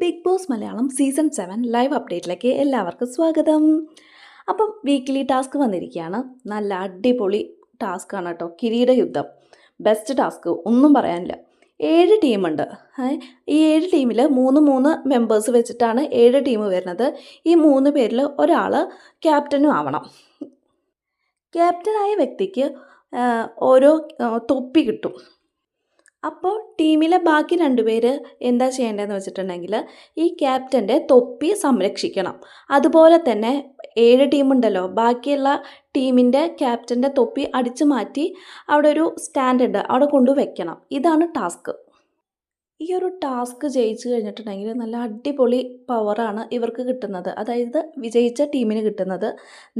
Bigg Boss Malayalam season seven live അപ്ഡേറ്റിലേക്ക് എല്ലാവർക്കും സ്വാഗതം. അപ്പം വീക്കിലി ടാസ്ക് വന്നിരിക്കുകയാണ്. നല്ല അടിപൊളി ടാസ്ക് ആണ് കേട്ടോ. കിരീട യുദ്ധം. ബെസ്റ്റ് ടാസ്ക് ഒന്നും പറയാനില്ല. ഏഴ് ടീമുണ്ട് ഈ ഏഴ് ടീമിൽ മൂന്ന് മൂന്ന് മെമ്പേഴ്സ് വെച്ചിട്ടാണ് ഏഴ് ടീം വരുന്നത്. ഈ മൂന്ന് പേരിൽ ഒരാൾ ക്യാപ്റ്റനും ആവണം. ക്യാപ്റ്റനായ വ്യക്തിക്ക് ഓരോ തൊപ്പി കിട്ടും. അപ്പോൾ ടീമിലെ ബാക്കി രണ്ടുപേര് എന്താ ചെയ്യേണ്ടതെന്ന് വെച്ചിട്ടുണ്ടെങ്കിൽ ഈ ക്യാപ്റ്റന്റെ തൊപ്പി സംരക്ഷിക്കണം. അതുപോലെ തന്നെ ഏഴ് ടീമുണ്ടല്ലോ ബാക്കിയുള്ള ടീമിന്റെ ക്യാപ്റ്റന്റെ തൊപ്പി അടിച്ചു മാറ്റി അവിടെ ഒരു സ്റ്റാൻഡ് ഉണ്ട് അവിടെ കൊണ്ടുവെക്കണം ഇതാണ് ടാസ്ക്. ഈ ഒരു ടാസ്ക് ജയിച്ചു കഴിഞ്ഞിട്ടുണ്ടെങ്കിൽ നല്ല അടിപൊളി പവറാണ് ഇവർക്ക് കിട്ടുന്നത്. അതായത് വിജയിച്ച ടീമിന് കിട്ടുന്നത്.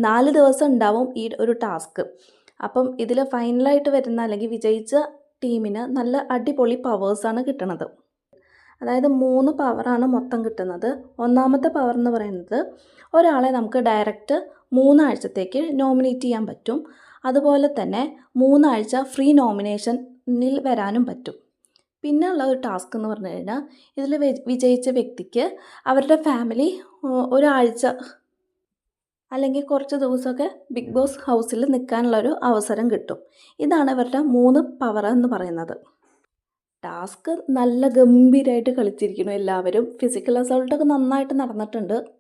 നാല് ദിവസം ഉണ്ടാവും ഈ ഒരു ടാസ്ക്. അപ്പം ഇതിൽ ഫൈനലായിട്ട് വരുന്ന അല്ലെങ്കിൽ വിജയിച്ച ടീമിന് നല്ല അടിപൊളി പവേഴ്സാണ് കിട്ടുന്നത് അതായത് മൂന്ന് പവറാണ് മൊത്തം കിട്ടുന്നത്. ഒന്നാമത്തെ പവർ എന്ന് പറയുന്നത് ഒരാളെ നമുക്ക് ഡയറക്റ്റ് മൂന്നാഴ്ചത്തേക്ക് നോമിനേറ്റ് ചെയ്യാൻ പറ്റും. അതുപോലെ തന്നെ മൂന്നാഴ്ച ഫ്രീ നോമിനേഷനിൽ വരാനും പറ്റും. പിന്നെ ഉള്ള ഒരു ടാസ്ക് എന്ന് പറഞ്ഞു കഴിഞ്ഞാൽ ഇതിൽ വിജയിച്ച വ്യക്തിക്ക് അവരുടെ ഫാമിലി ഒരാഴ്ച അല്ലെങ്കിൽ കുറച്ച് ദിവസമൊക്കെ ബിഗ് ബോസ് ഹൗസിൽ നിൽക്കാനുള്ളൊരു അവസരം കിട്ടും. ഇതാണ് ഇവരുടെ മൂന്ന് പവർ എന്ന് പറയുന്നത്. ടാസ്ക് നല്ല ഗംഭീരമായിട്ട് കളിച്ചിരിക്കുന്നു എല്ലാവരും. ഫിസിക്കൽ അസോൾട്ടൊക്കെ നന്നായിട്ട് നടന്നിട്ടുണ്ട്.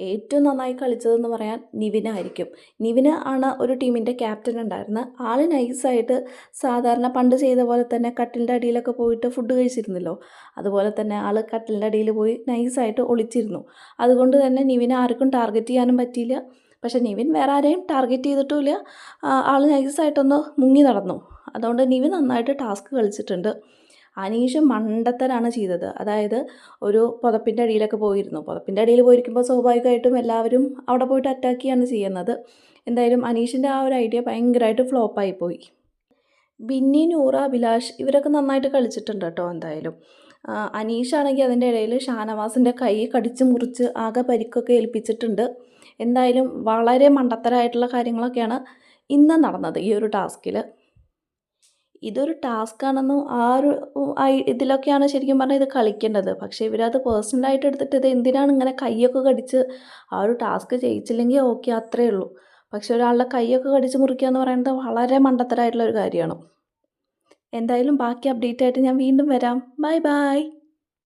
ഏറ്റവും നന്നായി കളിച്ചതെന്ന് പറയാൻ നിവിനായിരിക്കും നിവിന് ആണ് ഒരു ടീമിന്റെ ക്യാപ്റ്റൻ ഉണ്ടായിരുന്നത്. ആൾ നൈസായിട്ട് സാധാരണ പണ്ട് ചെയ്ത പോലെ തന്നെ കട്ടിലിന്റെ അടിയിലൊക്കെ പോയിട്ട് ഫുഡ് കഴിച്ചിരുന്നല്ലോ. അതുപോലെ തന്നെ ആൾ കട്ടിലിന്റെ അടിയിൽ പോയി നൈസായിട്ട് ഒളിച്ചിരുന്നു. അതുകൊണ്ട് തന്നെ നിവിന് ആർക്കും ടാർഗറ്റ് ചെയ്യാനും പറ്റിയില്ല. പക്ഷേ നിവിൻ വേറെ ആരെയും ടാർഗറ്റ് ചെയ്തിട്ടുമില്ല. ആൾ നൈസായിട്ടൊന്ന് മുങ്ങി നടന്നു. അതുകൊണ്ട് നിവിൻ നന്നായിട്ട് ടാസ്ക് കളിച്ചിട്ടുണ്ട്. അനീഷ് മണ്ടത്തരാണ് ചെയ്തത്. അതായത് ഒരു പുതപ്പിന്റെ അടിയിലൊക്കെ പോയിരുന്നു. പുതപ്പിന്റെ അടിയിൽ പോയിരിക്കുമ്പോൾ സ്വാഭാവികമായിട്ടും എല്ലാവരും അവിടെ പോയിട്ട് അറ്റാക്ക് ചെയ്യാണ് ചെയ്യുന്നത്. എന്തായാലും അനീഷിന്റെ ആ ഒരു ഐഡിയ ഭയങ്കരമായിട്ട് ഫ്ലോപ്പായി പോയി. ബിന്നി നൂറ അഭിലാഷ് ഇവരൊക്കെ നന്നായിട്ട് കളിച്ചിട്ടുണ്ട് കേട്ടോ എന്തായാലും. അനീഷാണെങ്കിൽ അതിന്റെ ഇടയിൽ ഷാനവാസിന്റെ കൈ കടിച്ച് മുറിച്ച് ആകെ പരിക്കൊക്കെ ഏൽപ്പിച്ചിട്ടുണ്ട്. എന്തായാലും വളരെ മണ്ടത്തരായിട്ടുള്ള കാര്യങ്ങളൊക്കെയാണ് ഇന്ന് നടന്നത് ഈ ഒരു ടാസ്കിൽ ഇതൊരു ടാസ്ക്കാണെന്നും ആ ഒരു ഇതിലൊക്കെയാണ് ശരിക്കും പറഞ്ഞാൽ ഇത് കളിക്കേണ്ടത്. പക്ഷേ ഇവരത് പേഴ്സണലായിട്ട് എടുത്തിട്ട് ഇത് എന്തിനാണ് ഇങ്ങനെ കൈയൊക്കെ കടിച്ച് ആ ഒരു ടാസ്ക് ജയിച്ചില്ലെങ്കിൽ ഓക്കെ അത്രേ ഉള്ളൂ. പക്ഷെ ഒരാളുടെ കൈയൊക്കെ കടിച്ച് മുറിക്കുക എന്ന് പറയുന്നത് വളരെ മണ്ടത്തരമായിട്ടുള്ള ഒരു കാര്യമാണ്. എന്തായാലും ബാക്കി അപ്ഡേറ്റ് ആയിട്ട് ഞാൻ വീണ്ടും വരാം. Bye bye